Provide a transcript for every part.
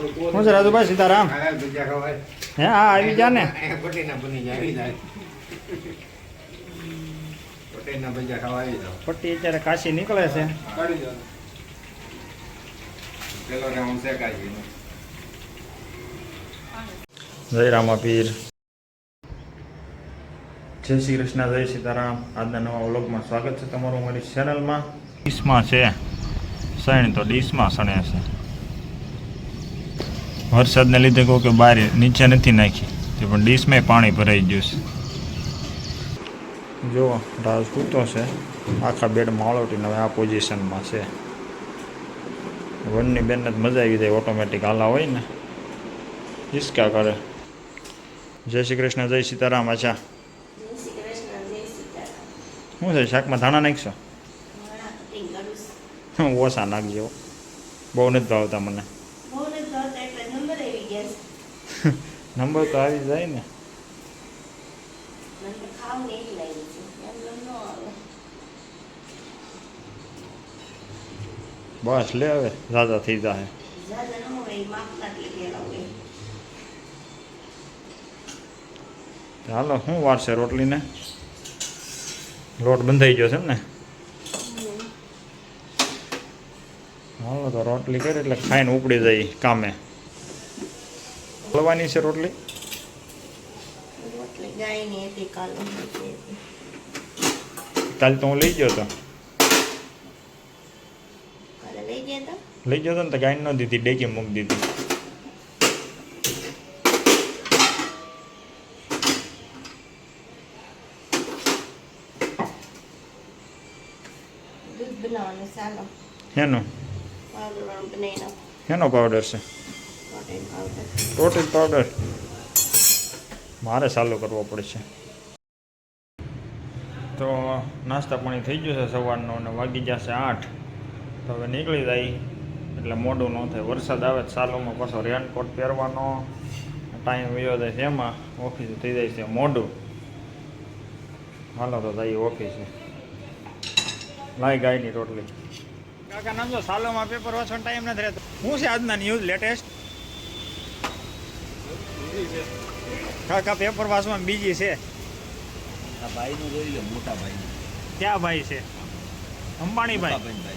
હું છે રાજુભાઈ સીતારામ? હા. હે આવી જા ને પટેલના બની જાય, આવી જાય. પટેલના ભજીયા ખાવા આવી જાઓ. પટ્ટી અત્યારે કાશી નીકળે છે. જય રામાપીર. જય શ્રી કૃષ્ણ જય સીતારામ. આજના નવા વ્લોગમાં સ્વાગત છે તમારું મારી ચેનલમાં. ડીશમાં છે. સણ તો ડીશમાં સણે છે. વરસાદને લીધે કહું કે બહાર નીચે નથી નાખી. તે પણ ડીશમાં પાણી ભરાઈ ગયું છે. જો રાજ સૂતો છે. આખા બેડમાં માળોટીને હવે આ પોઝિશનમાં છે. વનની બેનને જ મજા આવી જાય ઓટોમેટિક હાલા હોય ને. હિસકા કરે. જય શ્રી કૃષ્ણ જય સીતારામ આચા જય શ્રી કૃષ્ણ જય સીતારામ શું છે શાકમાં ધાણા નાખશો? ઓછા નાખજો બહુ નથી ભાવતા મને બહુ નથી ભાવતા એટલે નંબર આવી ગયા છે નંબર તો આવી જાય ને. બસ લે હવે ઝાઝા થઈ જાય ચાલો શું વાર છે રોટલીને? લોટ બંધાઈ ગયો છે એમ ને? હાલો તો રોટલી કરી એટલે ખાઈને ઉપડી જાય કામે. હલવાની છે રોટલી? કાલ તો હું લઈ ગયો હતો? લઈ ગયા હતા ને તો ગાય ન દીધી ડેકી મૂકી દીધી. હેનો હેનો પાવડર છે? પ્રોટીન પાવડર મારે ચાલુ કરવો પડશે. તો નાસ્તા પાણી થઈ ગયું છે સવારનો અને વાગી જશે આઠ. તો હવે નીકળી જાય. એટલે મોડું ન થાય. વરસાદ આવે સાલોમાં પાછો રેનકોટ પહેરવાનો. ટાઈમ વયો જાય છે એમાં. ઓફિસ થઈ જાય છે મોડું. હાલો તો જઈએ ઓફિસે લાઈ ગાયની રોટલી. કાકા નામ તો સાલોમાં પેપર વાંચવાનો ટાઈમ નથી રહેતો. હું છે આજના ન્યૂઝ લેટેસ્ટ કાકા પેપર વાંચવામાં બીજી છે. આ ભાઈનું જોઈ લો મોટા ભાઈ. ક્યાં ભાઈ છે? અંબાણીભાઈ. ભાઈ.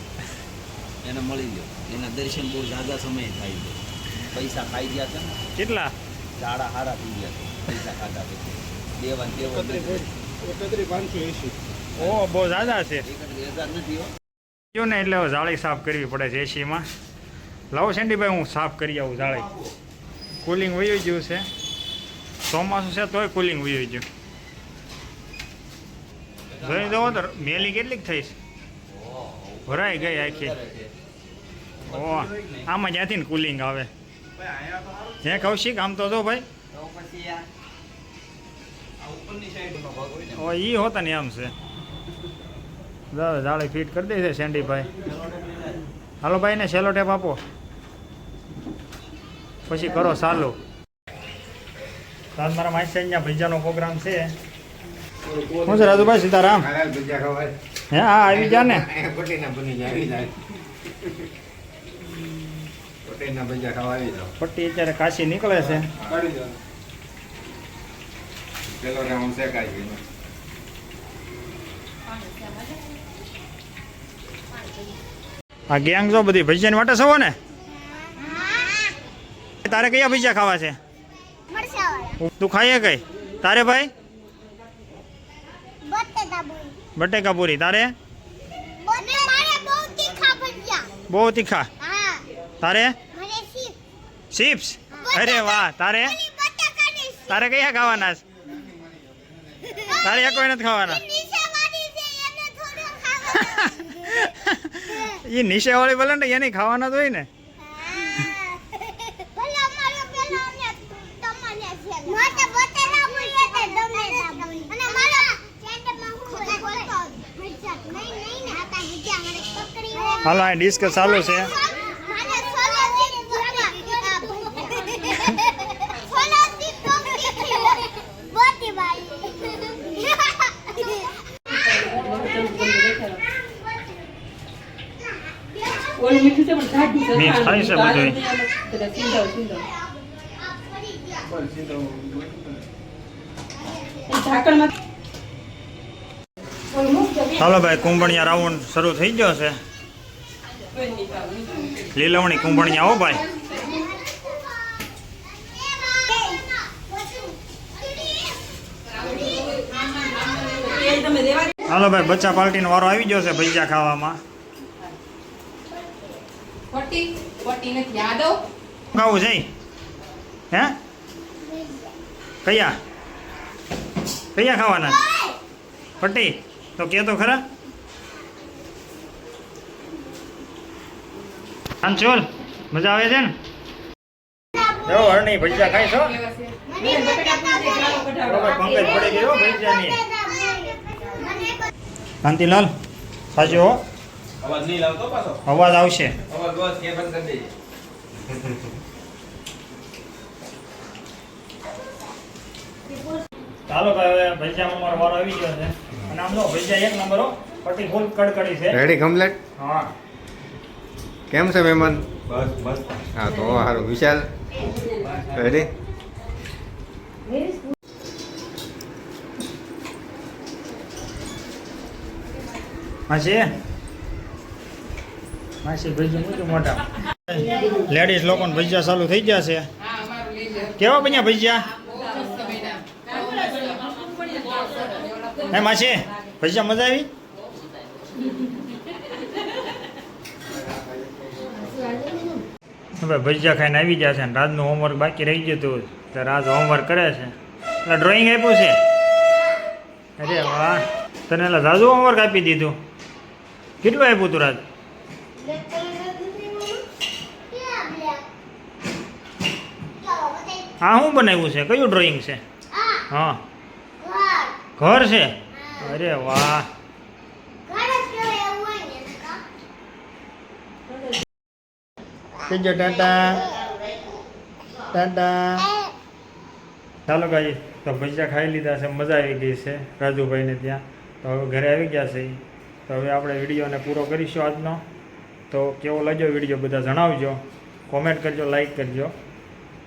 એને મળી લો એના દર્શન બહુ ઝાઝા સમય થાય છે. પૈસા ખાઈ ગયા છે ને? કેટલા? ચાડા હારા થઈ ગયા છે. પૈસા ખાધા પછી. દેવાન દેવા ઓ બહુ ઝાઝા છે. જો ને એટલે હવે જાળી સાફ કરવી પડે છે એસીમાં. લાવો સેન્ડીભાઈ હું સાફ કરી આવું જાળી. કુલિંગ વયું ગયું છે. ચોમાસું છે તોય કુલિંગ વયું ગયું જોઈ દો તો મેલી કેટલીક થઈ છે ભરાઈ ગઈ આખી ઓ આમાં જ્યાંથી ને કુલિંગ આવે હે કૌશિક આમ તો જો ભાઈ ઓ ઈ હોતા ને આમ છે જાળી ફિટ કરી દે છે સેન્ડીભાઈ હાલો ભાઈ ને સેલો ટેપ આપો પછી કરો ચાલુ તાર મારા અહીંયા ભજીયાનો પ્રોગ્રામ છે. શું છે રાજુભાઈ સીતારામ? હા. હે હા આવી ગયા ને? ભજીયા. પટ્ટી અત્યારે કાશી નીકળે છે. આ ગેંગ જો બધી ભજીયાની માટે સવો ને? તારે કયા ભજીયા ખાવા છે? તું ખાઈએ કઈ? તારે ભાઈ? બટેકા પૂરી તારે? બહુ તીખા તારે? ચિપ્સ? અરે વાહ તારે? તારે કયા ખાવાના છે? તારે કોઈ નથી ખાવાના? એ નીચે વાળી બોલે ને એની ખાવાના તો હોય ને. હાલો અહીં ડિસ્કસ ચાલુ છે. મીઠું થાય છે. ચાલો ભાઈ કુંભણિયા રાઉન્ડ શરૂ થઈ ગયો છે. લીલવણી કુંભણી હો ભાઈ. હાલો ભાઈ બચ્ચા પાર્ટીનો વારો આવી ગયો છે ભજીયા ખાવામાં. ખાવું છે હે? કયા? કયા ખાવાના? પટ્ટી? તો કે તો ખરા? અંચોલ મજા આવે છે ને? જો હરણી ભજીયા ખાઈ છો? પંકજ પડી ગયો ભજીયાની કાંતિલાલ સાચો હો. અવાજ નહીં લાવતો પાછો? અવાજ આવશે. અવાજ બસ કે બંધ કરી દેજે. ચાલો ભાઈ હવે ભજીયામાં મારો વારો આવી ગયો છે. અને આમ લો ભજીયા એક નંબર હો પટી ફૂલ કડકડી છે. રેડી કમ્પ્લેટ હા. કેમ છે મહેમાન? બસ બસ. હા તો સારું વિશાલ રેડી માસી? માસી ભજીયા મૂકી મોટા. લેડીઝ લોકોને ભજીયા ચાલુ થઈ ગયા છે. કેવા બન્યા ભજીયા? હે માસી ભજીયા મજા આવી? ભજીયા ખાઈને આવી ગયા છે અને રાજનું હોમવર્ક બાકી રહી ગયું હતું. તો રાજ હોમવર્ક કરે છે. એટલે ડ્રોઈંગ આપ્યું છે. અરે વાહ. તને એટલે રાજુ હોમવર્ક આપી દીધું. કેટલું આપ્યું તું રાજ? આ શું બનાવ્યું છે? કયું ડ્રોઈંગ છે? હા. ઘર છે? અરે વાહ. કહેજો ટાટા ટાટા ચાલો ભાઈ તો ભજીયા ખાઈ લીધા છે, મજા આવી ગઈ છે, રાજુભાઈને ત્યાં. તો હવે ઘરે આવી ગયા છે. તો હવે આપણે વિડીયોને પૂરો કરીશું આજનો. તો કેવો લાગ્યો વીડિયો બધા જણાવજો. કોમેન્ટ કરજો લાઈક કરજો.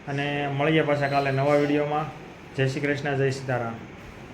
અને મળીએ પાછા કાલે નવા વિડીયોમાં. જય શ્રી કૃષ્ણ, જય સીતારામ.